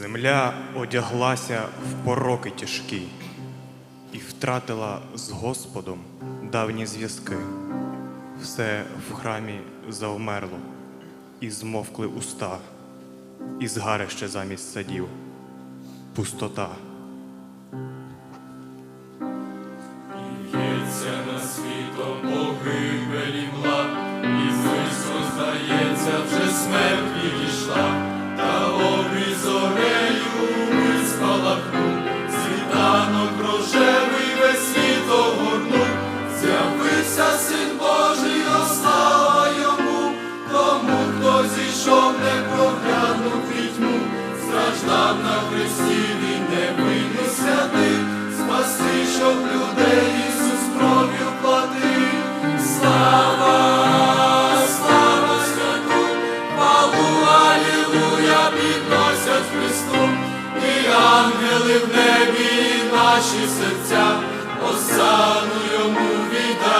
Земля одяглася в пороки тяжкі і втратила з Господом давні зв'язки. Все в храмі завмерло, і змовкли уста, і згарище замість садів, пустота. Б'ється на світом погибелі мла, і здається, вже смерть відійшла, з'явився син Божий, слава йому, тому, хто зійшов, не проглянув вітьму, страждав на хресті, він невинний святий, спаси, щоб людей Ісус кров'ю платив. Слава, слава святу, хвалу, алілуя, підносять Христу, і ангели в небі, і наші серця, осану йому віддають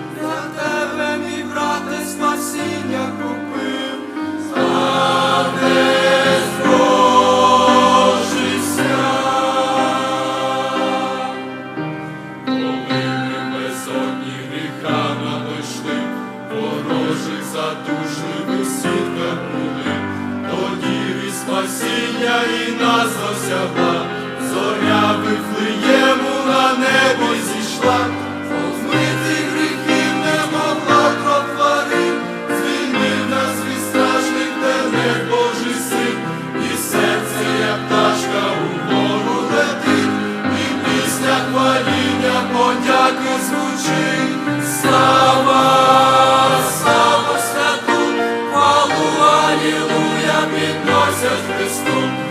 спасіння і нас досягла, зоря вифлеєму на небо зійшла, Обмити гріхів не могла кров тварин, звільнив нас від страшних тернех Божий син, і серце, як пташка угору летить, і пісня хваління подяки звучить. Слава, слава святу, хвалу, алілуя, підносять Христу,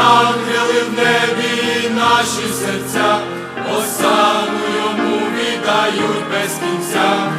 ангели в небі, наші серця, осану йому віддають без кінця.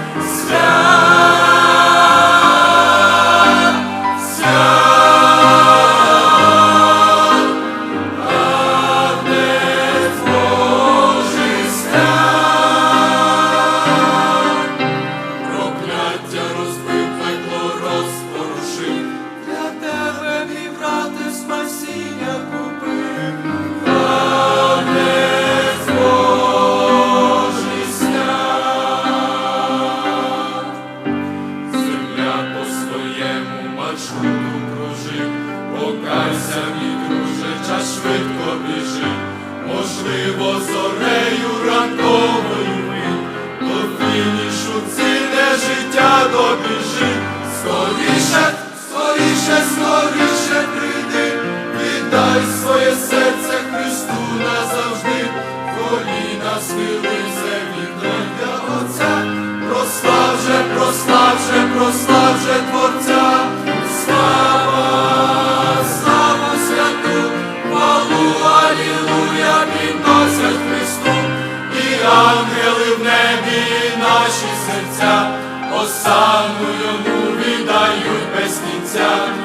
Біжить, можливо, зорею ранковою мить, до фінішу ціле життя добіжить, скоріше, скоріше, скоріше ангели в небі, наші серця, осану йому віддають без кінця.